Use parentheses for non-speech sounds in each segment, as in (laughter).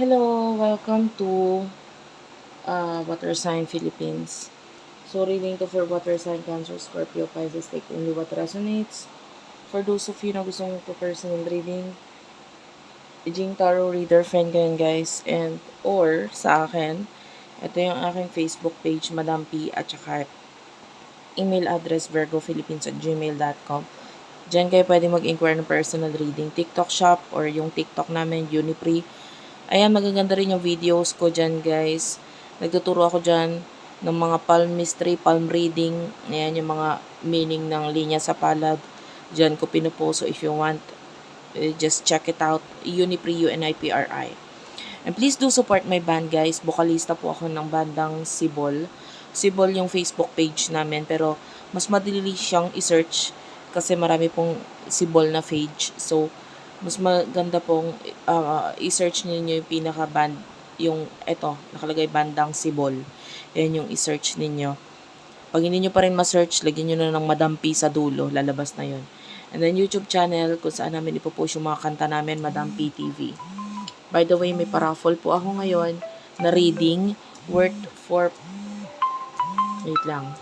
Hello, welcome to uh, Water Sign Philippines. So, reading to for Water Sign Cancer, Scorpio, Pisces, take only what resonates. For those of you na gusto mong personal reading, Jing Tarot Reader, friend ko guys. And, or, sa akin, ito yung aking Facebook page, Madam P, at saka email address, virgophilippines at gmail.com. Diyan kayo pwede mag-inquire ng personal reading. TikTok shop or yung TikTok namin, Unipree. Ayan, magaganda rin yung videos ko dyan, guys. Nagtuturo ako dyan ng mga palmistry, palm reading. Ayan, yung mga meaning ng linya sa palad. Dyan ko pinupost. So, if you want, eh, just check it out. Unipree, U-N-I-P-R-I. And please do support my band, guys. Bokalista po ako ng bandang Sibol. Sibol yung Facebook page namin, pero mas madali siyang i-search kasi marami pong Sibol na page. So, mas maganda pong uh, i-search ninyo yung pinaka-band, yung eto, nakalagay bandang Sibol. Yan yung i-search ninyo. Pag hindi nyo pa rin ma-search, lagyan nyo na ng Madam sa dulo, lalabas na yun. And then YouTube channel kung saan namin ipopost yung mga kanta namin, Madam TV. By the way, may paraffle po ako ngayon na reading worth for... Wait lang.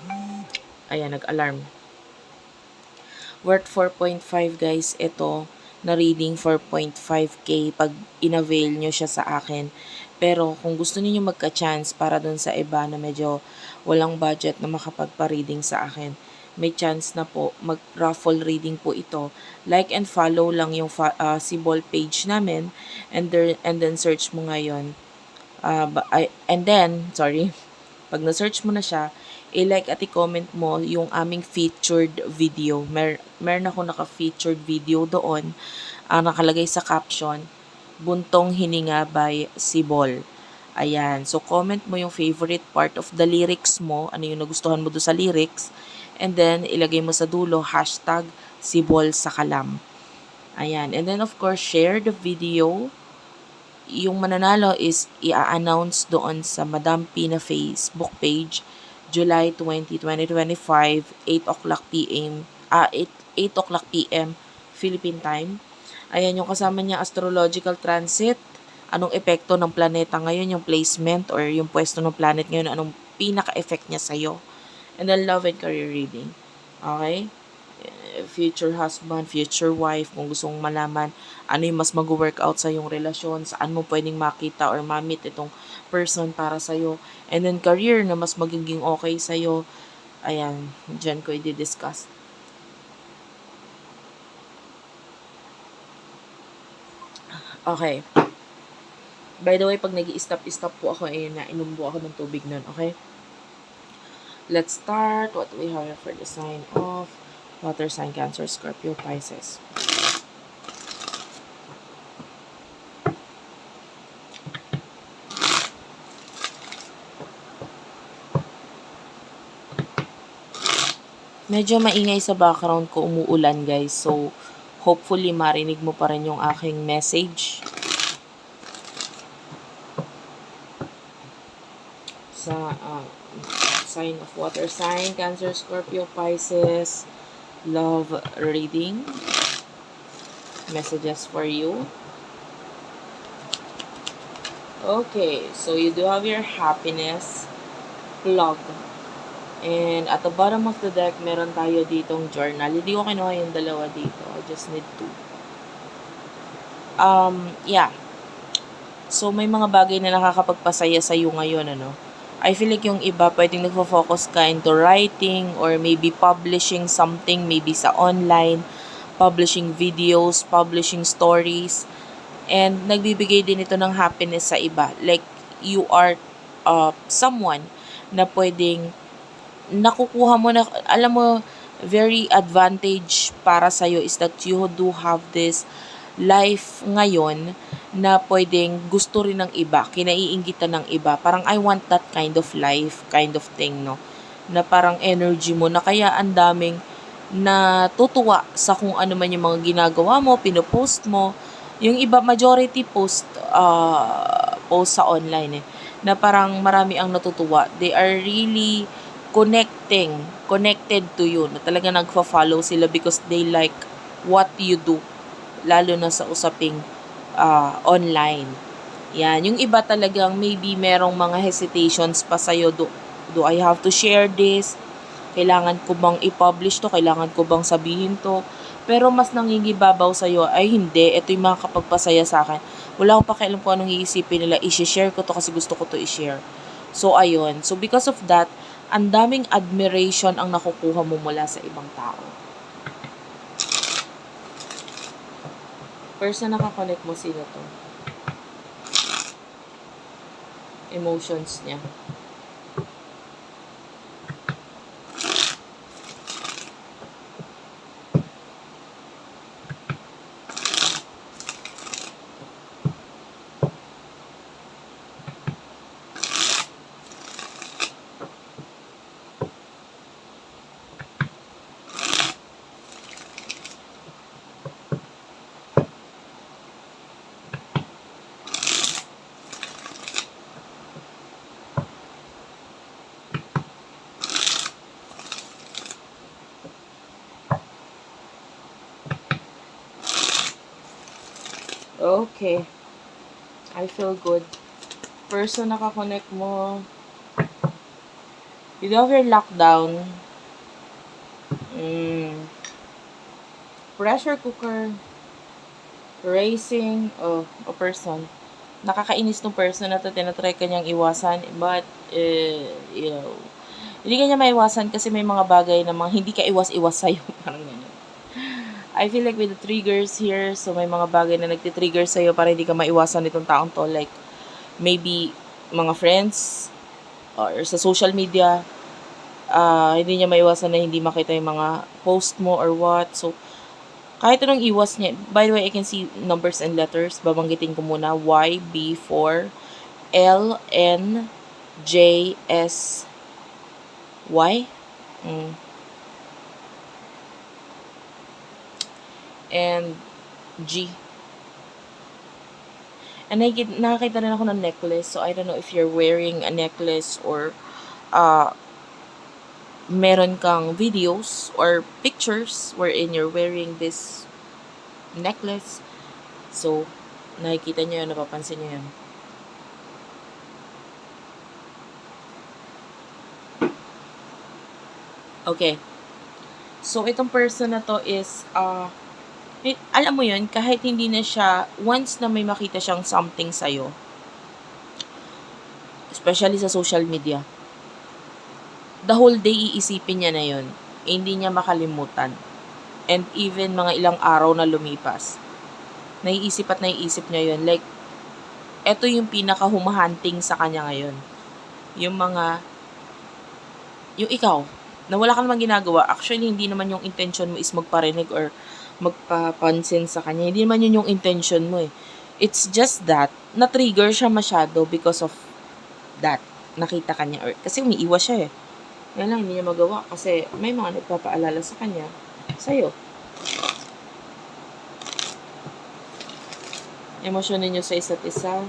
Ayan, nag-alarm. Worth 4.5 guys, ito na reading 4.5k pag inavail nyo siya sa akin. Pero kung gusto niyo magka-chance para dun sa iba na medyo walang budget na makapagpa-reading sa akin, may chance na po mag-raffle reading po ito. Like and follow lang yung uh, Sibol page namin and, there, and then search mo ngayon. Uh, I, and then, sorry, (laughs) pag na-search mo na siya, i-like at i-comment mo yung aming featured video. Mer meron ako naka-featured video doon. Uh, nakalagay sa caption, Buntong Hininga by Sibol. Ayan. So, comment mo yung favorite part of the lyrics mo. Ano yung nagustuhan mo do sa lyrics. And then, ilagay mo sa dulo, hashtag Sibol sa Kalam. Ayan. And then, of course, share the video. Yung mananalo is i-announce doon sa Madam Pina Facebook page July 20, 2025, 8 o'clock p.m. Ah, 8, 8 o'clock p.m. Philippine time. Ayan yung kasama niya astrological transit. Anong epekto ng planeta ngayon, yung placement or yung pwesto ng planet ngayon, anong pinaka-effect niya sa'yo. And then love and career reading. Okay? Future husband, future wife, kung gusto mong malaman ano yung mas mag-workout sa yung relasyon, saan mo pwedeng makita or mamit itong person para sa'yo. And then career na mas magiging okay sa'yo. Ayan, dyan ko i-discuss. Okay. By the way, pag nag stop stop po ako, eh, nainom po ako ng tubig nun, okay? Let's start. What we have for the sign of water sign, Cancer, Scorpio, Pisces. Medyo maingay sa background ko, umuulan guys. So, hopefully marinig mo pa rin yung aking message. Sa uh, sign of water sign, Cancer, Scorpio, Pisces, love reading. Messages for you. Okay, so you do have your happiness plug And at the bottom of the deck, meron tayo ditong journal. Hindi ko kinuha yung dalawa dito. I just need two. Um, yeah. So, may mga bagay na nakakapagpasaya sa iyo ngayon, ano. I feel like yung iba, pwedeng nagfo-focus ka into writing or maybe publishing something, maybe sa online, publishing videos, publishing stories. And nagbibigay din ito ng happiness sa iba. Like, you are uh, someone na pwedeng nakukuha mo na, alam mo, very advantage para sa'yo is that you do have this life ngayon na pwedeng gusto rin ng iba, kinaiingitan ng iba. Parang I want that kind of life, kind of thing, no? Na parang energy mo, na kaya ang daming natutuwa sa kung ano man yung mga ginagawa mo, pinopost mo. Yung iba, majority post, uh, post sa online eh, na parang marami ang natutuwa. They are really connecting, connected to you, na talaga nagfa-follow sila because they like what you do, lalo na sa usaping uh, online. Yan, yung iba talagang maybe merong mga hesitations pa sa'yo. Do, do I have to share this? Kailangan ko bang i-publish to? Kailangan ko bang sabihin to? Pero mas nangingibabaw sa'yo, ay hindi, ito yung makakapagpasaya sa akin. Wala akong pakialam kung anong iisipin nila, i-share ko to kasi gusto ko to i-share. So, ayun. So, because of that, ang daming admiration ang nakukuha mo mula sa ibang tao. Person na nakakonect mo, sino to? Emotions niya. Okay. I feel good. Person nakakonect mo. You have your lockdown. Mm. Pressure cooker. Racing. Oh, a person. Nakakainis tong person na to. Tinatry ka niyang iwasan. But, eh, you know, hindi ka niya maiwasan kasi may mga bagay na mga hindi ka iwas-iwas sa'yo. (laughs) Parang ganyan. I feel like with the triggers here, so may mga bagay na nagtitrigger sa'yo para hindi ka maiwasan itong taong to. Like, maybe mga friends, or sa social media, ah hindi niya maiwasan na hindi makita yung mga post mo or what. So, kahit anong iwas niya, by the way, I can see numbers and letters. Babanggitin ko muna, Y, B, 4, L, N, J, S, Y. Mm. And G. And nakikita, nakakita rin ako ng necklace. So, I don't know if you're wearing a necklace or uh, meron kang videos or pictures wherein you're wearing this necklace. So, nakikita nyo yun, napapansin nyo yun. Okay. So, itong person na to is, uh, alam mo yun, kahit hindi na siya, once na may makita siyang something sa'yo, especially sa social media, the whole day iisipin niya na yun. Eh, hindi niya makalimutan. And even mga ilang araw na lumipas, naiisip at naiisip niya yun. Like, eto yung pinaka humahunting sa kanya ngayon. Yung mga, yung ikaw, na wala ka naman ginagawa, actually, hindi naman yung intention mo is magparinig or magpapansin sa kanya. Hindi naman yun yung intention mo eh. It's just that, na-trigger siya masyado because of that. Nakita kanya. Or, kasi umiiwas siya eh. Yan lang, hindi niya magawa. Kasi may mga nagpapaalala sa kanya. Sa'yo. Emosyon ninyo sa isa't isa.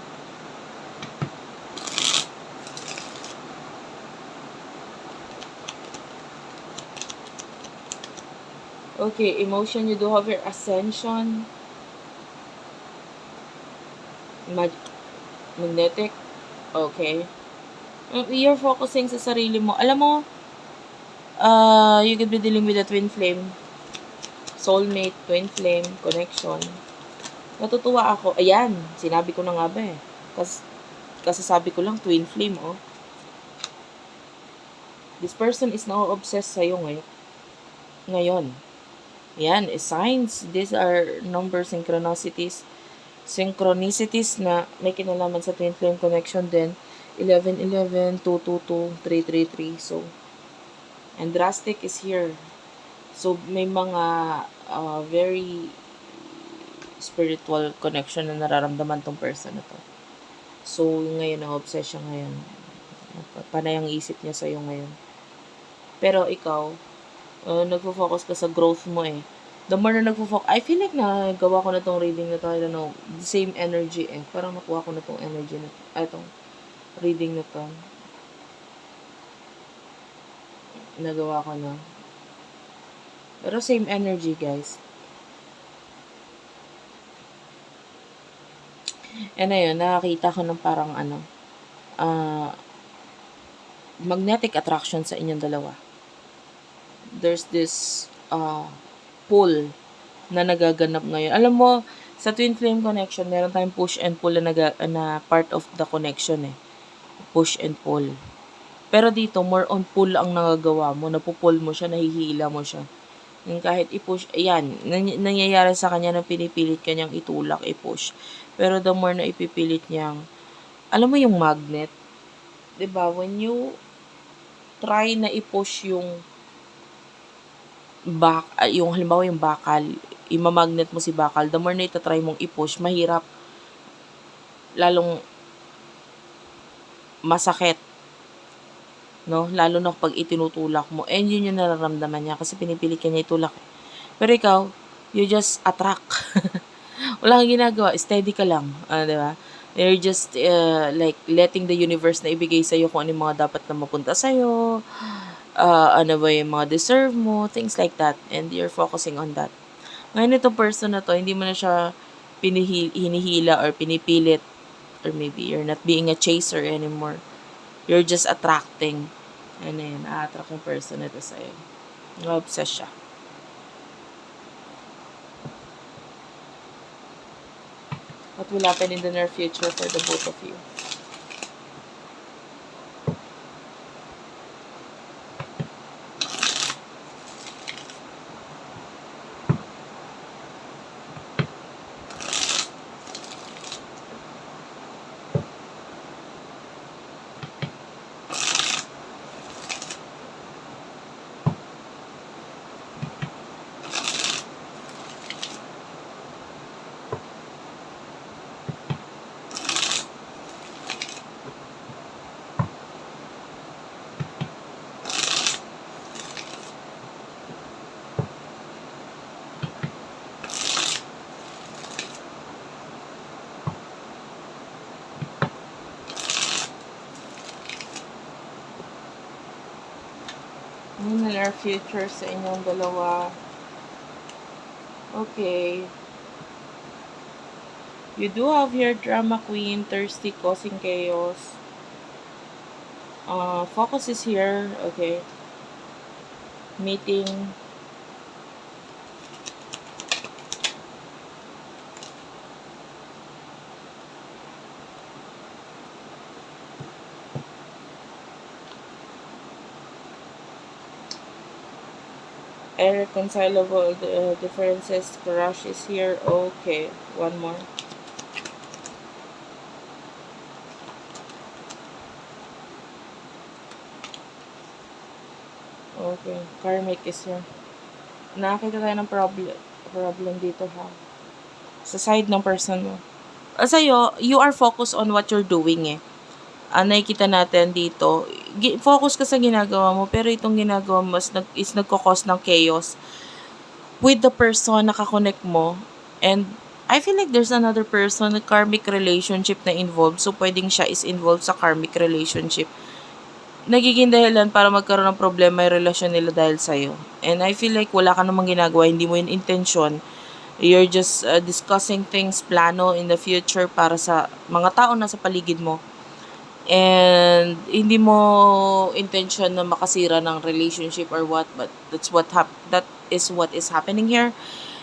Okay, emotion, you do have your ascension. Mag magnetic. Okay. Mm, You're focusing sa sarili mo. Alam mo, uh, you could be dealing with a twin flame. Soulmate, twin flame, connection. Natutuwa ako. Ayan, sinabi ko na nga ba eh. Kasi, kasi sabi ko lang, twin flame, oh. This person is now obsessed sa'yo ngayon. Ngayon. Yan, eh, signs. These are number synchronicities. Synchronicities na may kinalaman sa twin flame connection din. 1111, 222, 333. So, and drastic is here. So, may mga uh, very spiritual connection na nararamdaman tong person na to. So, ngayon, na-obsess siya ngayon. Panay ang isip niya sa'yo ngayon. Pero ikaw, uh, nagfo-focus ka sa growth mo eh. The more na nagfo-focus, I feel like nagawa ko na tong reading na to, I don't know, the same energy eh. Parang makuha ko na tong energy na, ay, tong reading na to. Nagawa ko na. Pero same energy, guys. And ayun, nakakita ko ng parang ano, ah, magnetic attraction sa inyong dalawa. There's this uh, pull na nagaganap ngayon. Alam mo, sa twin flame connection, meron tayong push and pull na, naga, na part of the connection eh. Push and pull. Pero dito, more on pull ang nagagawa mo. Napupull mo siya, nahihila mo siya. Yung kahit i-push, ayan, nangyayari sa kanya na pinipilit kanyang itulak, i-push. Pero the more na ipipilit niyang, alam mo yung magnet, ba when you try na i-push yung bak ah, yung halimbawa yung bakal, imamagnet mo si bakal, the more na itatry mong i-push, mahirap. Lalong masakit. No? Lalo na pag itinutulak mo. And yun yung nararamdaman niya kasi pinipilit ka niya itulak. eh. Pero ikaw, you just attract. (laughs) Wala kang ginagawa. Steady ka lang. Ah, di ba? You're just uh, like letting the universe na ibigay sa'yo kung ano yung mga dapat na mapunta sa'yo. Uh, ano ba yung mga deserve mo. Things like that. And you're focusing on that. Ngayon itong person na to, hindi mo na siya pinihil, hinihila or pinipilit. Or maybe you're not being a chaser anymore. You're just attracting. Ano yun, a-attract yung person na to sa'yo. Na-obsess siya. What will happen in the near future for the both of you? Near future sa inyong dalawa? Okay. You do have here drama queen, thirsty, causing chaos. Uh, focus is here. Okay. Meeting. Irreconcilable uh, differences. Crush is here. Okay. One more. Okay. Karmic is here. Nakakita tayo ng problem, problem dito ha. Sa side ng person mo. Ah, Sa'yo, you are focused on what you're doing eh. Ah, nakikita natin dito, focus ka sa ginagawa mo, pero itong ginagawa mo is, nag, is nagkakos ng chaos with the person na kakonect mo. And I feel like there's another person, na karmic relationship na involved. So, pwedeng siya is involved sa karmic relationship nagiging dahilan para magkaroon ng problema yung relasyon nila dahil sa'yo. And I feel like wala ka namang ginagawa, hindi mo yun intention. You're just uh, discussing things, plano in the future para sa mga tao na sa paligid mo. And hindi mo intention na makasira ng relationship or what, but that's what hap that is what is happening here.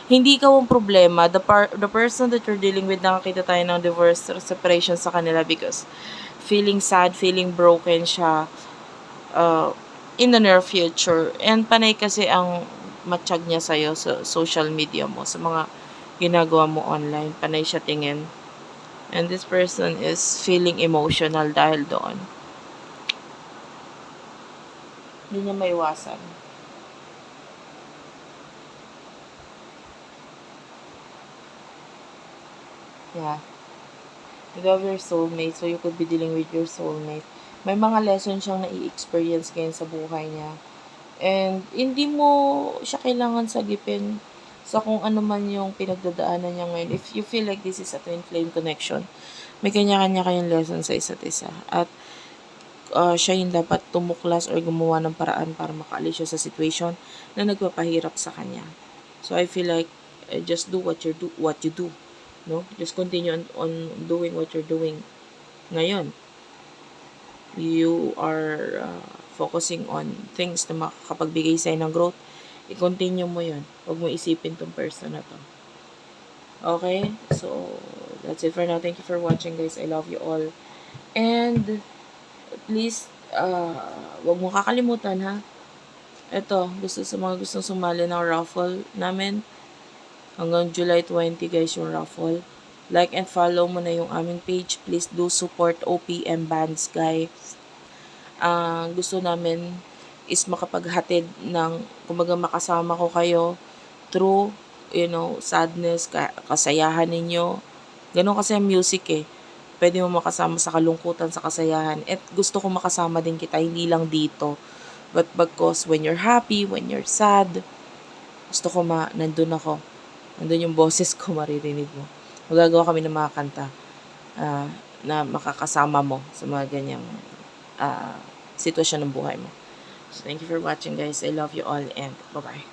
Hindi ikaw ang problema. The, par- the person that you're dealing with, nakakita tayo ng divorce or separation sa kanila because feeling sad, feeling broken siya uh, in the near future. And panay kasi ang matsyag niya sa'yo sa social media mo, sa mga ginagawa mo online. Panay siya tingin. And this person is feeling emotional dahil doon. Hindi niya maiwasan. Yeah. You have your soulmate, so you could be dealing with your soulmate. May mga lessons siyang nai-experience ngayon sa buhay niya. And hindi mo siya kailangan sagipin sa kung ano man yung pinagdadaanan niya ngayon. If you feel like this is a twin flame connection, may kanya-kanya kayong lesson sa isa't isa. At uh, siya yung dapat tumuklas or gumawa ng paraan para makaalis siya sa situation na nagpapahirap sa kanya. So I feel like uh, just do what you do, what you do. No? Just continue on, on doing what you're doing ngayon. You are uh, focusing on things na makakapagbigay sa'yo ng growth. I-continue mo yun. Huwag mo isipin tong person na to. Okay? So, that's it for now. Thank you for watching, guys. I love you all. And, please, uh, huwag mo kakalimutan, ha? Ito, gusto sa mga gustong sumali ng raffle namin. Hanggang July 20, guys, yung raffle. Like and follow mo na yung aming page. Please do support OPM bands, guys. Ang gusto namin is makapaghatid ng, kumbaga makasama ko kayo through, you know, sadness, ka- kasayahan ninyo. Ganon kasi ang music eh. Pwede mo makasama sa kalungkutan, sa kasayahan. At gusto ko makasama din kita, hindi lang dito. But because when you're happy, when you're sad, gusto ko ma, nandun ako. Nandun yung boses ko, maririnig mo. Magagawa kami ng mga kanta ah, na makakasama mo sa mga ganyang ah, sitwasyon ng buhay mo. Thank you for watching, guys. I love you all and bye-bye.